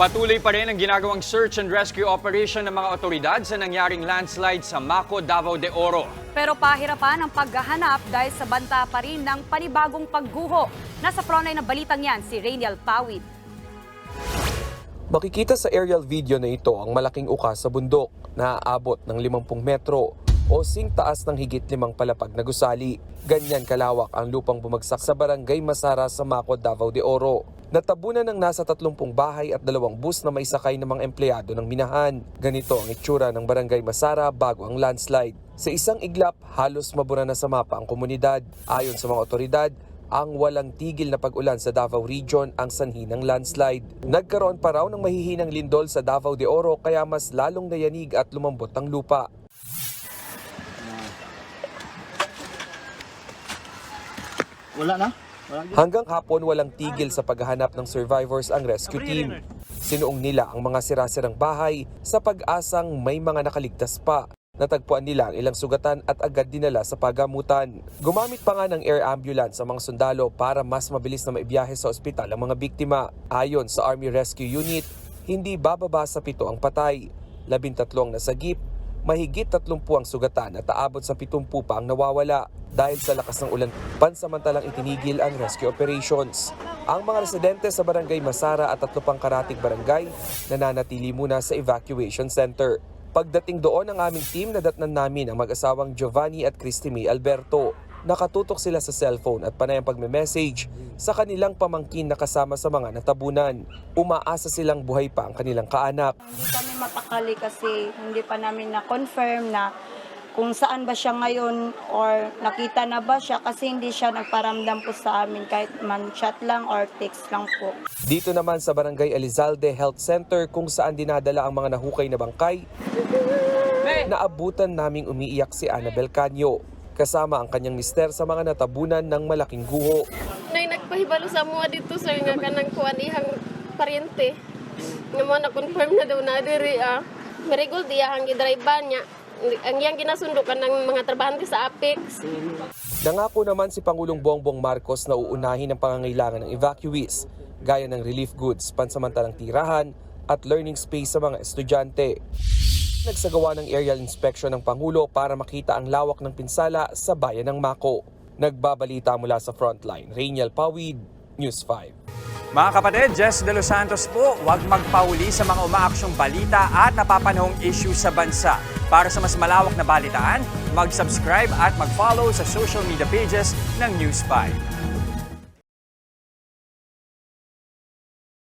Patuloy pa rin ang ginagawang search and rescue operation ng mga otoridad sa nangyaring landslide sa Maco, Davao de Oro. Pero pahirapan ang paghahanap dahil sa banta pa rin ng panibagong pagguho. Nasa frontline ng balitang yan si Rainiel Pawid. Makikita sa aerial video na ito ang malaking uka sa bundok na aabot ng 50 metro o sing taas ng higit limang palapag na gusali. Ganyan kalawak ang lupang bumagsak sa barangay Masara sa Maco, Davao de Oro. Natabunan ng nasa 30 bahay at dalawang bus na may sakay ng mga empleyado ng minahan. Ganito ang itsura ng barangay Masara bago ang landslide. Sa isang iglap, halos mabura na sa mapa ang komunidad. Ayon sa mga otoridad, ang walang tigil na pag-ulan sa Davao Region ang sanhi ng landslide. Nagkaroon pa raw ng mahihinang lindol sa Davao de Oro kaya mas lalong nayanig at lumambot ang lupa. Wala na? Hanggang hapon walang tigil sa paghahanap ng survivors ang rescue team. Sinuong nila ang mga sirasirang bahay sa pag-asang may mga nakaligtas pa. Natagpuan nila ang ilang sugatan at agad dinala sa pagamutan. Gumamit pa nga ng air ambulance ang mga sundalo para mas mabilis na maibiyahe sa ospital ang mga biktima. Ayon sa Army Rescue Unit, hindi bababa sa pito ang patay. Labintatlo ang nasagip, mahigit 30 ang sugatan at aabot sa 70 pa ang nawawala. Dahil sa lakas ng ulan, pansamantalang itinigil ang rescue operations. Ang mga residente sa barangay Masara at tatlo pang karatig barangay nananatili muna sa evacuation center. Pagdating doon ng aming team, nadatnan namin ang mag-asawang Giovanni at Christy May Alberto. Nakatutok sila sa cellphone at panay ang pagme-message sa kanilang pamangkin na kasama sa mga natabunan. Umaasa silang buhay pa ang kanilang kaanak. Hindi kami mapakali kasi hindi pa namin na-confirm na kung saan ba siya ngayon or nakita na ba siya kasi hindi siya nagparamdam po sa amin kahit man chat lang or text lang po. Dito naman sa Barangay Elizalde Health Center kung saan dinadala ang mga nahukay na bangkay, naabutan naming umiiyak si Annabel Canyo kasama ang kanyang mister sa mga natabunan ng malaking guho. Nay nagpahibalo sa mga dito sir nga kanang kuan ihang paryente. Nga mo na confirm na daw na diri ah. Marigold diya ang gidriban niya. Ang iyang ginasundo ka ng mga trabahante sa Apex. Nangako naman si Pangulong Bongbong Marcos na uunahin ang pangangailangan ng evacuees gaya ng relief goods, pansamantalang tirahan at learning space sa mga estudyante. Nagsagawa ng aerial inspection ng Pangulo para makita ang lawak ng pinsala sa bayan ng Mako. Nagbabalita mula sa frontline, Rainiel Pawid, News 5. Mga kapatid, Jess De Los Santos po, huwag magpauli sa mga umaaksyong balita at napapanahong issue sa bansa. Para sa mas malawak na balitaan, mag-subscribe at mag-follow sa social media pages ng News 5.